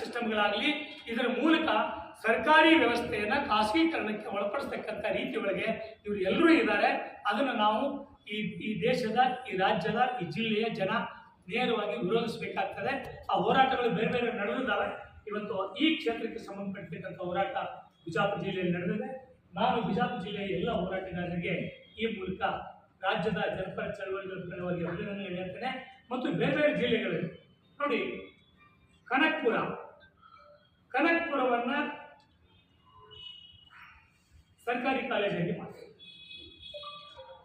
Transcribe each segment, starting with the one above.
ಸಿಸ್ಟಮ್ಗಳಾಗಲಿ ಇದರ ಮೂಲಕ ಸರ್ಕಾರಿ ವ್ಯವಸ್ಥೆಯನ್ನು ಖಾಸಗೀಕರಣಕ್ಕೆ ಒಳಪಡಿಸ್ತಕ್ಕಂಥ ರೀತಿಯೊಳಗೆ ಇವರು ಎಲ್ಲರೂ ಇದ್ದಾರೆ ಅದನ್ನು ನಾವು ಈ ಈ ದೇಶದ, ಈ ರಾಜ್ಯದ, ಈ ಜಿಲ್ಲೆಯ ಜನ ನೇರವಾಗಿ ವಿರೋಧಿಸಬೇಕಾಗ್ತದೆ. ಆ ಹೋರಾಟಗಳು ಬೇರೆ ಬೇರೆ ನಡೆದಿದ್ದಾವೆ. ಇವತ್ತು ಈ ಕ್ಷೇತ್ರಕ್ಕೆ ಸಂಬಂಧಪಟ್ಟಿರ್ತಕ್ಕಂಥ ಹೋರಾಟ ಬಿಜಾಪುರ ಜಿಲ್ಲೆಯಲ್ಲಿ ನಡೆದಿದೆ. ನಾನು ಬಿಜಾಪುರ ಜಿಲ್ಲೆಯ ಎಲ್ಲ ಹೋರಾಟಗಾರರಿಗೆ ಈ ಮೂಲಕ ರಾಜ್ಯದ ಜನಪರ ಚಳವಳಿಗಳ ಪರವಾಗಿ ಅಭಿನಂದನೆ ಹೇಳ್ತೇನೆ. ಮತ್ತು ಬೇರೆ ಬೇರೆ ಜಿಲ್ಲೆಗಳಲ್ಲಿ ನೋಡಿ, ಕನಕ್ಪುರ ಕನಕ್ಪುರವನ್ನ ಸರ್ಕಾರಿ ಕಾಲೇಜಾಗಿ ಮಾಡಿ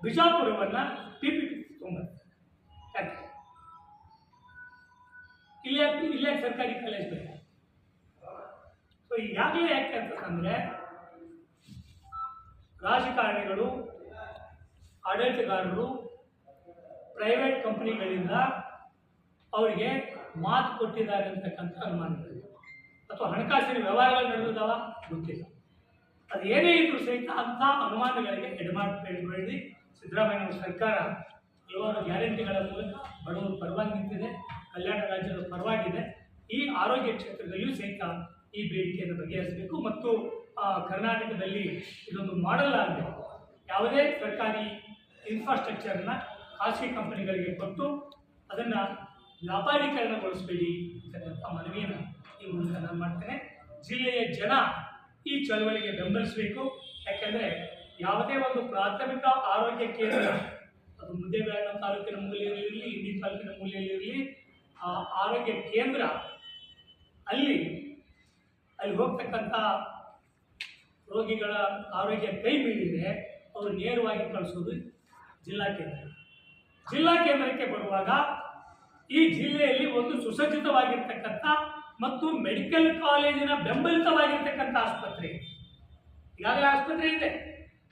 ಬಿಜಾಪುರವನ್ನ ಪಿ ಪಿ ಯಾಕೆ? ಇಲ್ಲೇ ಇಲ್ಲೇ ಸರ್ಕಾರಿ ಕಾಲೇಜ್ ಬೇಕು? ಸೊ ಈಗಾಗಲೇ ಯಾಕೆ ಅಂತಂದ್ರೆ, ರಾಜಕಾರಣಿಗಳು, ಆಡಳಿತಗಾರರು ಪ್ರೈವೇಟ್ ಕಂಪನಿಗಳಿಂದ ಅವರಿಗೆ ಮಾತು ಕೊಟ್ಟಿದ್ದಾರೆ ಅಂತಕ್ಕಂಥ ಅನುಮಾನಗಳಿದೆ ಅಥವಾ ಹಣಕಾಸಿನ ವ್ಯವಹಾರಗಳು ನಡೆದಿದ್ದಾವ ಗೊತ್ತಿಲ್ಲ. ಅದು ಏನೇ ಇದ್ರೂ ಸಹಿತ ಅಂಥ ಅನುಮಾನಗಳಿಗೆ ಎಡಮಾಡಬೇಡಿ ಸಿದ್ದರಾಮಯ್ಯ ಸರ್ಕಾರ ಹಲವಾರು ಗ್ಯಾರಂಟಿಗಳ ಮೂಲಕ ಬಡವರು ಪರವಾಗಿ ನಿಂತಿದೆ, ಕಲ್ಯಾಣ ರಾಜ್ಯದ ಪರವಾಗಿದೆ. ಈ ಆರೋಗ್ಯ ಕ್ಷೇತ್ರದಲ್ಲಿಯೂ ಸಹಿತ ಈ ಬೇಡಿಕೆಯನ್ನು ಬಗೆಹರಿಸಬೇಕು ಮತ್ತು ಕರ್ನಾಟಕದಲ್ಲಿ ಇದೊಂದು ಮಾಡೆಲ್ ಆಗಬೇಕು ಯಾವುದೇ ಸರ್ಕಾರಿ ಇನ್ಫ್ರಾಸ್ಟ್ರಕ್ಚರ್ನ ಖಾಸಗಿ ಕಂಪನಿಗಳಿಗೆ ಕೊಟ್ಟು ಅದನ್ನು ವ್ಯಾಪಾರೀಕರಣಗೊಳಿಸಬೇಡಿ ಅಂತಕ್ಕಂಥ ಮನವಿಯನ್ನು ಮೂಲಕ ನಾನು ಮಾಡ್ತೇನೆ. ಜಿಲ್ಲೆಯ ಜನ ಈ ಚಳವಳಿಗೆ ಬೆಂಬಲಿಸಬೇಕು. ಯಾಕೆಂದರೆ ಯಾವುದೇ ಒಂದು ಪ್ರಾಥಮಿಕ ಆರೋಗ್ಯ ಕೇಂದ್ರ, ಅದು ಮುದ್ದೇಬೇಡ ತಾಲೂಕಿನ ಮೂಲೆಯಲ್ಲಿರಲಿ, ಇಡೀ ತಾಲೂಕಿನ ಮೂಲೆಯಲ್ಲಿರಲಿ, ಆ ಆರೋಗ್ಯ ಕೇಂದ್ರ ಅಲ್ಲಿ ಅಲ್ಲಿ ಹೋಗ್ತಕ್ಕಂಥ ರೋಗಿಗಳ ಆರೋಗ್ಯ ಕೈ ಮೀರಿದರೆ ಅವರು ನೇರವಾಗಿ ಕಳಿಸೋದು ಜಿಲ್ಲಾ ಕೇಂದ್ರ. ಜಿಲ್ಲಾ ಕೇಂದ್ರಕ್ಕೆ ಬರುವಾಗ ಈ ಜಿಲ್ಲೆಯಲ್ಲಿ ಒಂದು ಸುಸಜ್ಜಿತವಾಗಿರ್ತಕ್ಕಂಥ ಮತ್ತು ಮೆಡಿಕಲ್ ಕಾಲೇಜಿನ ಬೆಂಬಲಿತವಾಗಿರ್ತಕ್ಕಂಥ ಆಸ್ಪತ್ರೆ. ಈಗಾಗಲೇ ಆಸ್ಪತ್ರೆ ಇದೆ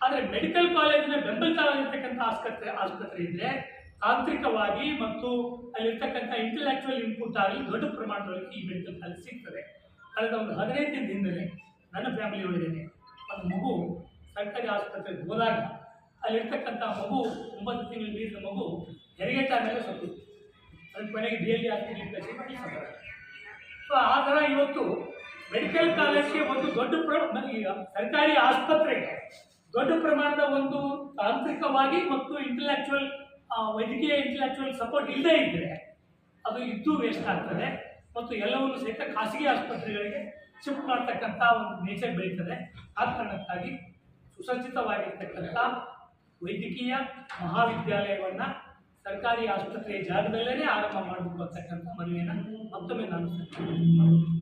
ಆದರೆ ಮೆಡಿಕಲ್ ಕಾಲೇಜಿನ ಬೆಂಬಲಿತವಾಗಿರ್ತಕ್ಕಂಥ ಆಸ್ಪತ್ರೆ ಆಸ್ಪತ್ರೆ ಇದ್ರೆ ತಾಂತ್ರಿಕವಾಗಿ ಮತ್ತು ಅಲ್ಲಿರ್ತಕ್ಕಂಥ ಇಂಟೆಲೆಕ್ಚುವಲ್ ಇನ್ಪುಟ್ ಆಗಲಿ ದೊಡ್ಡ ಪ್ರಮಾಣದೊಳಗೆ ಈ ಮೆಡಿಕಲ್ ಕಾಲೇಜ್ ಸಿಗ್ತದೆ ಕಳೆದ ಒಂದು ಹದಿನೈದು ದಿನದಿಂದಲೇ ನನ್ನ ಫ್ಯಾಮಿಲಿ ಒಳಗೇನೆ ಒಂದು ಮಗು ಸರ್ಕಾರಿ ಆಸ್ಪತ್ರೆಗೆ ಹೋದಾಗ ಅಲ್ಲಿರ್ತಕ್ಕಂಥ ಮಗು ಒಂಬತ್ತು ತಿಂಗಳು ಮಗು ಹೆರಿಗೆ ಮೇಲೆ ಸತ್ತು ಅದಕ್ಕೆ ಕೊನೆಗೆ ಡಿ ಎಲ್ ಆಸ್ಪತ್ರೆಗೆ ಸತ್ತೋದ. ಸೊ ಆ ಥರ ಇವತ್ತು ಮೆಡಿಕಲ್ ಕಾಲೇಜ್ಗೆ ಒಂದು ದೊಡ್ಡ ಪ್ರ ಸರ್ಕಾರಿ ಆಸ್ಪತ್ರೆಗೆ ದೊಡ್ಡ ಪ್ರಮಾಣದ ಒಂದು ತಾಂತ್ರಿಕವಾಗಿ ಮತ್ತು ಇಂಟಲೆಕ್ಚುವಲ್ ವೈದ್ಯಕೀಯ ಇಂಟಲೆಕ್ಚುವಲ್ ಸಪೋರ್ಟ್ ಇಲ್ಲದೇ ಇದ್ದರೆ ಅದು ಇದ್ದು ವೇಸ್ಟ್ ಆಗ್ತದೆ ಮತ್ತು ಎಲ್ಲವನ್ನು ಸಹಿತ ಖಾಸಗಿ ಆಸ್ಪತ್ರೆಗಳಿಗೆ ಶಿಫ್ಟ್ ಮಾಡ್ತಕ್ಕಂಥ ಒಂದು ನೇಚರ್ ಬೆಳೀತದೆ. ಆ ಕಾರಣಕ್ಕಾಗಿ ಸುಸಜ್ಜಿತವಾಗಿರ್ತಕ್ಕಂಥ ವೈದ್ಯಕೀಯ ಮಹಾವಿದ್ಯಾಲಯವನ್ನು ಸರ್ಕಾರಿ ಆಸ್ಪತ್ರೆಯ ಜಾಗದಲ್ಲೇ ಆರಂಭ ಮಾಡಬೇಕು ಅಂತಕ್ಕಂಥ ಮನವಿಯನ್ನು ಮತ್ತೊಮ್ಮೆ ನಾನು